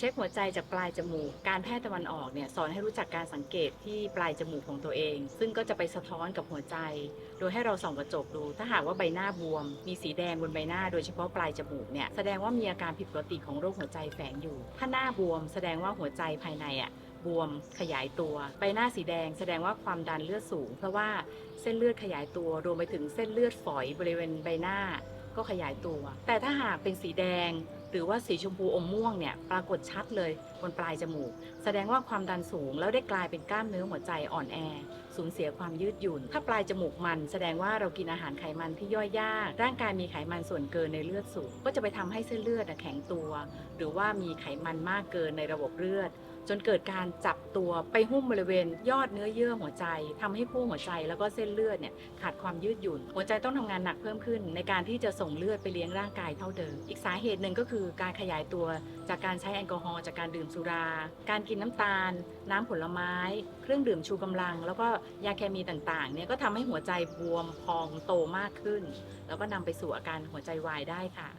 เช็คหัวใจจากปลายจมูก การแพทย์ตะวันออกเนี่ยสอนให้รู้จักการสังเกตที่ปลายจมูกของตัวเอง ซึ่งก็จะไปสะท้อนกับหัวใจ โดยให้เราส่องกระจกดู ถ้าหากว่าใบหน้าบวม มีสีแดงบนใบหน้า โดยเฉพาะปลายจมูกเนี่ยแสดงว่ามีอาการผิดปกติของโรคหัวใจแฝงอยู่ ถ้าหน้าบวม แสดงว่าหัวใจภายในอะบวมขยายตัว ใบหน้าสีแดงแสดงว่าความดันเลือดสูง เพราะว่าเส้นเลือดขยายตัวรวมไปถึงเส้นเลือดฝอยบริเวณใบหน้าก็ขยายตัว แต่ถ้าหากเป็นสีแดง หรือว่าสีชมพูอมม่วงเนี่ยปรากฏชัดเลยบนปลายจมูก แสดงว่าความดันสูงแล้วได้กลายเป็นกล้ามเนื้อหัวใจอ่อนแอ สูญเสียความยืดหยุ่น ถ้าปลายจมูกมันแสดงว่าเรากินอาหารไขมันที่ย่อยยาก ร่างกายมีไขมันส่วนเกินในเลือดสูง ก็จะไปทำให้เส้นเลือดแข็งตัว หรือว่ามีไขมันมากเกินในระบบเลือด จนเกิดการจับตัวไปหุ้มบริเวณ ยอดเนื้อเยื่อหัวใจทำให้ผู้หัวใจแล้วก็เส้นเลือดเนี่ยขาดความยืดหยุ่น หัวใจต้องทำงานหนักเพิ่มขึ้น ในการที่จะส่งเลือดไปเลี้ยงร่างกายเท่าเดิม อีกสาเหตุหนึ่งก็คือการขยายตัวจากการใช้แอลกอฮอล์จากการดื่มสุรา การกินน้ำตาล น้ำผลไม้ เครื่องดื่มชูกำลัง แล้วก็ยาเคมีต่างๆ เนี่ยก็ทำให้หัวใจบวมพองโตมากขึ้น แล้วก็นำไปสู่อาการหัวใจวายได้ค่ะ